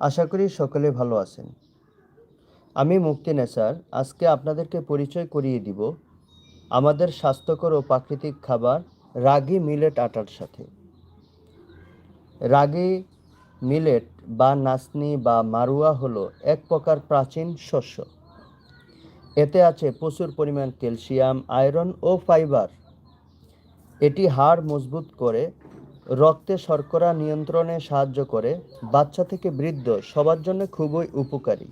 আশা করি সকলে ভালো আছেন। আমি মুক্তি নেসার, আজকে আপনাদেরকে পরিচয় করিয়ে দিব আমাদের স্বাস্থ্যকর ও প্রাকৃতিক খাবার রাগি মিলেট আটার সাথে। রাগি মিলেট বা নাচনি বা মারুয়া হলো এক প্রকার প্রাচীন শস্য। এতে আছে প্রচুর পরিমাণ ক্যালসিয়াম, আয়রন ও ফাইবার। এটি হাড় মজবুত করে রক্তে শর্করা নিয়ন্ত্রণে সাহায্য করে, বাচ্চা থেকে বৃদ্ধ সবার জন্য খুবই উপকারী।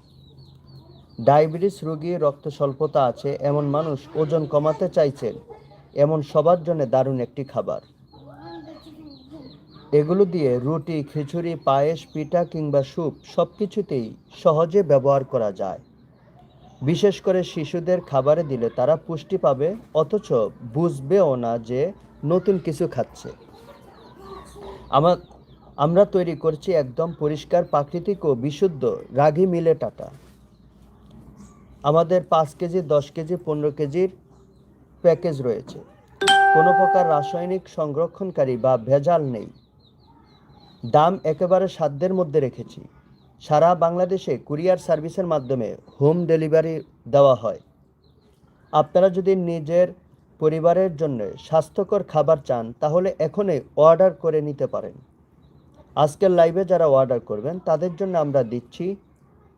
ডায়াবেটিস রোগী রক্ত স্বল্পতা আছে, এমন মানুষ ওজন কমাতে চাইছেন, এমন সবার জন্য দারুণ একটি খাবার। এগুলো দিয়ে রুটি, খিচুড়ি, পায়েস, পিঠা কিংবা স্যুপ সব কিছুতেই সহজে ব্যবহার করা যায়। বিশেষ করে শিশুদের খাবারে দিলে তারা পুষ্টি পাবে, অথচ বুঝবেও না যে নতুন কিছু খাচ্ছে। আমার আমরা তৈরি করছি একদম পরিষ্কার, প্রাকৃতিক ও বিশুদ্ধ রাগি মিলেট আটা আমাদের পাঁচ কেজি, দশ কেজি, পনেরো কেজির প্যাকেজ রয়েছে। কোনো প্রকার রাসায়নিক সংরক্ষণকারী বা ভেজাল নেই। দাম একেবারে সাধ্যের মধ্যে রেখেছি। সারা বাংলাদেশে কুরিয়ার সার্ভিসের মাধ্যমে হোম ডেলিভারি দেওয়া হয়। আপনারা যদি নিজের পরিবারের জন্য স্বাস্থ্যকর খাবার চান, তাহলে এখনই অর্ডার করে নিতে পারেন। আজকের লাইভে যারা অর্ডার করবেন, তাদের জন্য আমরা দিচ্ছি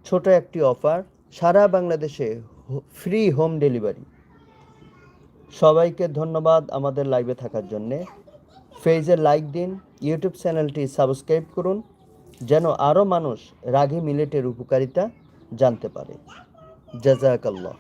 ছোট একটি অফার, সারা বাংলাদেশে ফ্রি হোম ডেলিভারি। সবাইকে ধন্যবাদ আমাদের লাইভে থাকার জন্যে। ফেজে লাইক দিন, ইউটিউব চ্যানেলটি সাবস্ক্রাইব করুন, যেন আরও মানুষ রাগি মিলেটের উপকারিতা জানতে পারে। জাজাকাল্লাহ